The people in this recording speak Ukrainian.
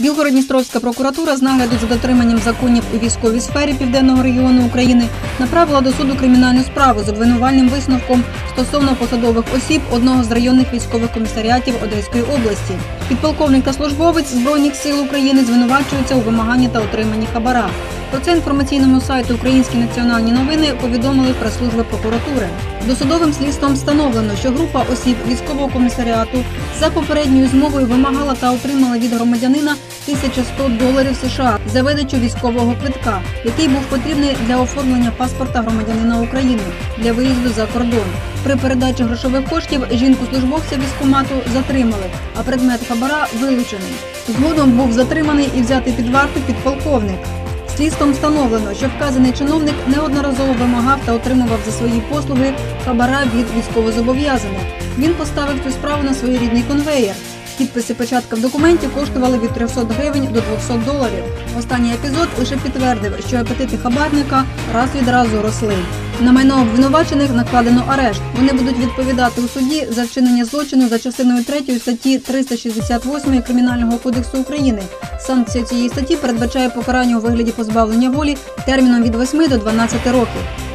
Білгородністровська прокуратура з нагляду за дотриманням законів у військовій сфері південного регіону України направила до суду кримінальну справу з обвинувальним висновком стосовно посадових осіб одного з районних військових комісаріатів Одеської області. Підполковник та службовець збройних сил України звинувачуються у вимаганні та отриманні хабара. Про це інформаційному сайту Українські національні новини повідомили прес-служби прокуратури. Досудовим слідством встановлено, що група осіб військового комісаріату за попередньою змовою вимагала та отримала від громадянина 1100 доларів США за видачу військового квитка, який був потрібний для оформлення паспорта громадянина України для виїзду за кордон. При передачі грошових коштів жінку службовця військкомату затримали, а предмет хабара вилучений. Згодом був затриманий і взятий під варту підполковник. Слідством встановлено, що вказаний чиновник неодноразово вимагав та отримував за свої послуги хабара від військовозобов'язаних. Він поставив цю справу на своєрідний конвеєр. Підписи печатка в документі коштували від 300 гривень до 200 доларів. Останній епізод лише підтвердив, що апетити хабарника раз від разу росли. На майно обвинувачених накладено арешт. Вони будуть відповідати у суді за вчинення злочину за частиною 3 статті 368 Кримінального кодексу України. Санкція цієї статті передбачає покарання у вигляді позбавлення волі терміном від 8 до 12 років.